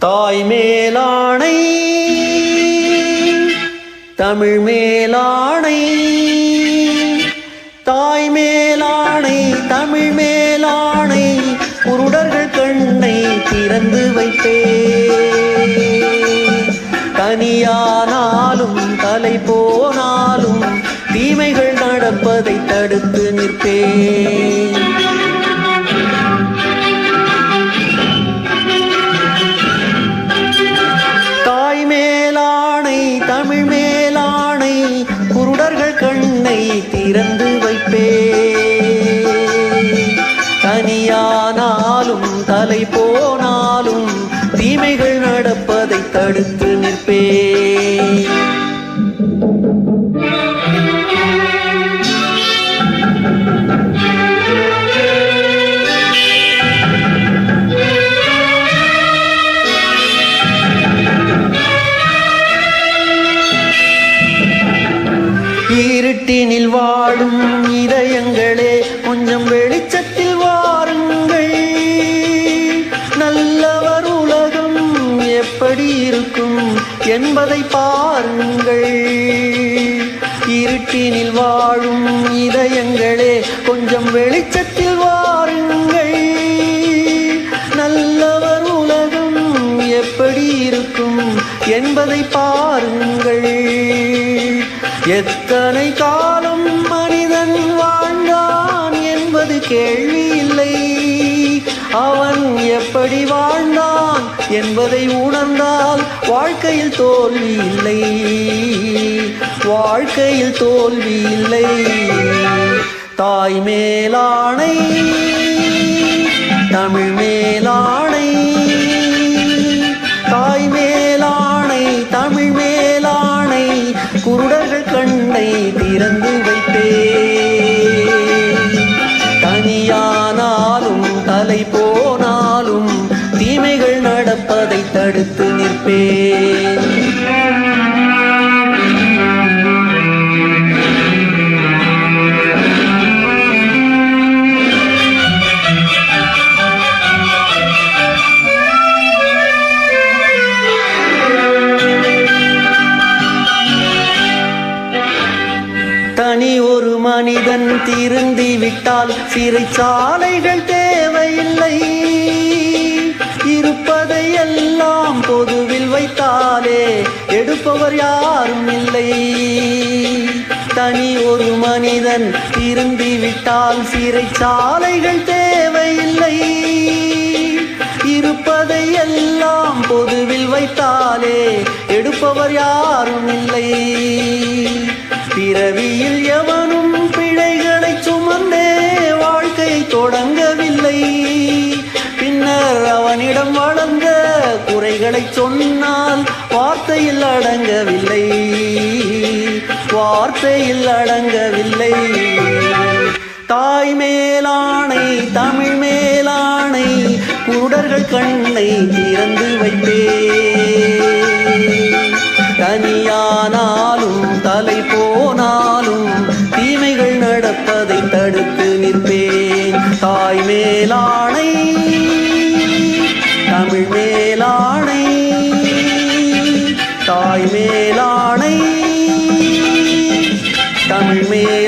தாய் மேலாணை தமிழ் மேலாணை தாய் மேலாணை தமிழ் மேலாணை குருடர்கள் கண்ணை திறந்து வைப்பே. தனியானாலும் தலை போனாலும் தீமைகள் நடப்பதை தடுத்து நிற்பேன் தனியானாலும் தலை போனாலும் தீமைகள் நடப்பதை தடுத்து நிற்பே இருட்டினில் வாழும் என்பதை பாருங்கள். இருட்டினில் வாழும் இதயங்களே கொஞ்சம் வெளிச்சத்தில் வாருங்கள். நல்லவர் உலகம் எப்படி இருக்கும் என்பதை பாருங்கள். எத்தனை காலம் மனிதன் வாழ்ந்தான் என்பது கேள்வி இல்லை. அவன் எப்படி வாழ் என்பதை உணர்ந்தால் வாழ்க்கையில் தோல்வி இல்லை. வாழ்க்கையில் தோல்வி இல்லை. தாய் மேலானை தமிழ் மேலான தடுத்து நிற்பேன். தனி ஒரு மனிதன் திருந்தி விட்டால் சிறைச்சாலைகள் தேவையில்லை. இருப்பதை எல்லாம் பொதுவில் வைத்தாலே எடுப்பவர் யாரும் இல்லை. தனி ஒரு மனிதன் திருந்தி விட்டால் சிறைச்சாலைகள் தேவையில்லை. இருப்பதை எல்லாம் பொதுவில் வைத்தாலே எடுப்பவர் யாரும் இல்லை. பிறவியில் எவனும் பிழைகளை சுமந்தே வாழ்க்கை தொடங்க வார்த்தையில் அடங்கவில்லை. வார்த்தையில் அடங்கவில்லை. தாய் மேலானை தமிழ் மேலானை குடர்கள் கண்ணை திறந்து வைப்பே தனியானாலும் தலை போனாலும் தீமைகள் நடப்பதை தடுத்து நிற்பேன். தாய் மேலாணை தமிழ் மேலாணை